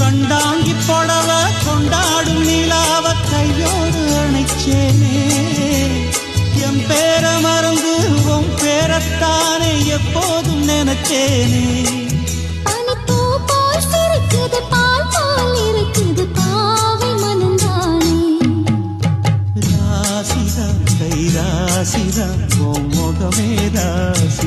கண்டாங்கி படவ கொண்டாடும் நிலாவ கையோடு அணைச்சேனே. எம் பேர மறந்து உன் பேரத்தானே எப்போதும் நினைச்சேனே. ராசிதா கை ராசிதா உன் முகமே ராசி.